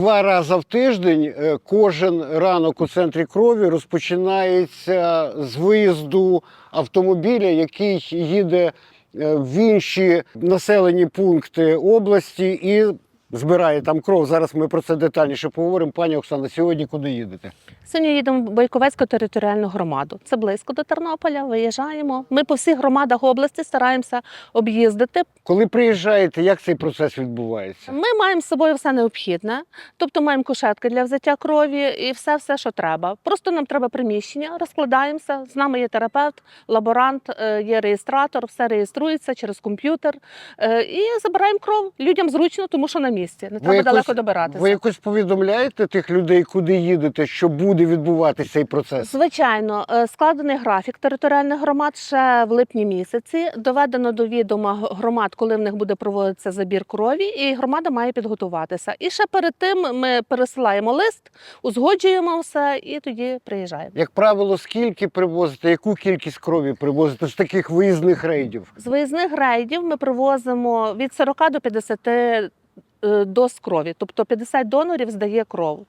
Два рази в тиждень е, кожен ранок у центрі крові розпочинається з виїзду автомобіля, який їде е, в інші населені пункти області і збирає там кров. Зараз ми про це детальніше поговоримо. Пані Оксана, сьогодні куди їдете? Сьогодні їдемо в Бойковецьку територіальну громаду. Це близько до Тернополя. Виїжджаємо. Ми по всіх громадах області стараємося об'їздити. Коли приїжджаєте, як цей процес відбувається? Ми маємо з собою все необхідне, тобто маємо кушетки для взяття крові і все, все, що треба. Просто нам треба приміщення, розкладаємося. З нами є терапевт, лаборант, е, є реєстратор, все реєструється через комп'ютер е, і забираємо кров. Людям зручно, тому що на місці. Не треба далеко добиратися. ви якось повідомляєте тих людей, куди їдете, що буде відбуватися цей процес? Звичайно, е, складений графік територіальних громад ще в липні місяці. Доведено до відома громад, коли в них буде проводитися забір крові, і громада має підготуватися. І ще перед тим ми пересилаємо лист, узгоджуємо все і тоді приїжджаємо. Як правило, скільки привозите, яку кількість крові привозите з таких виїзних рейдів? З виїзних рейдів ми привозимо від 40 до 50 е, доз крові, тобто 50 донорів здає кров.